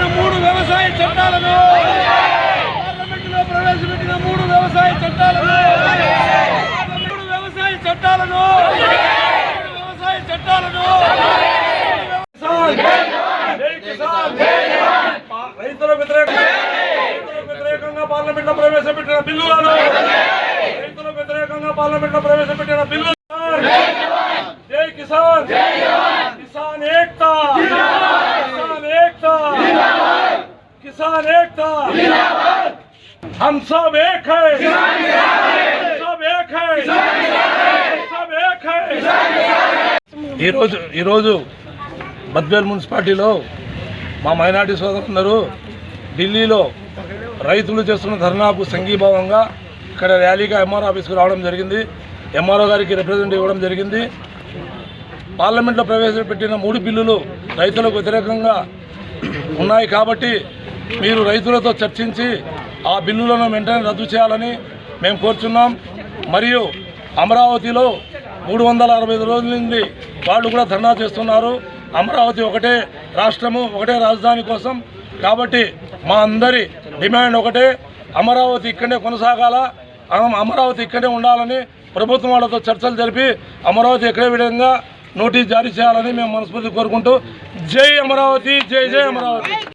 ప్రవేశపెట్టిన మూడు వ్యవసాయ చట్టాలను. పార్లమెంటులో ప్రవేశపెట్టిన మూడు వ్యవసాయ చట్టాలను. మూడు వ్యవసాయ చట్టాలను. వ్యవసాయ చట్టాలను. కిసాన్ రైతుల వ్యతిరేక రైతుల వ్యతిరేకంగా పార్లమెంట్లో ప్రవేశపెట్టిన బిల్లులను. రైతుల వ్యతిరేకంగా పార్లమెంట్లో ప్రవేశపెట్టిన బిల్లు జై కిసాన్. కిసాన్ ఏక్తా కిసాన్ ఏక్తా किसान एकता हम सब एक है हम सब एक है हम सब एक है ఈరోజు ఈరోజు బద్వేల్ మున్సిపాలిటీలో మా మైనార్టీ సోదరులందరూ ఢిల్లీలో రైతులు చేస్తున్న ధర్నాకు సంఘీభావంగా ఇక్కడ ర్యాలీగా ఎంఆర్ ఆఫీస్కి రావడం జరిగింది ఎంఆర్ఓ గారికి రిప్రజెంట్ ఇవ్వడం జరిగింది పార్లమెంట్లో ప్రవేశపెట్టిన మూడు బిల్లులు రైతులకు వ్యతిరేకంగా ఉన్నాయి కాబట్టి మీరు రైతులతో చర్చించి ఆ బిల్లులను వెంటనే రద్దు చేయాలని మేము కోరుచున్నాం. మరియు అమరావతిలో మూడు వందల అరవై ఐదు రోజుల నుండి వాళ్ళు కూడా ధర్నా చేస్తున్నారు. అమరావతి ఒకటే రాష్ట్రము ఒకటే రాజధాని కోసం. కాబట్టి మా అందరి డిమాండ్ ఒకటే. అమరావతి ఇక్కడే కొనసాగాల. అమరావతి ఇక్కడే ఉండాలని ప్రభుత్వం వాళ్ళతో చర్చలు జరిపి అమరావతి ఎక్కడే విధంగా నోటీస్ జారీ చేయాలని మేము మనస్ఫూర్తి కోరుకుంటూ జై అమరావతి జై జై అమరావతి.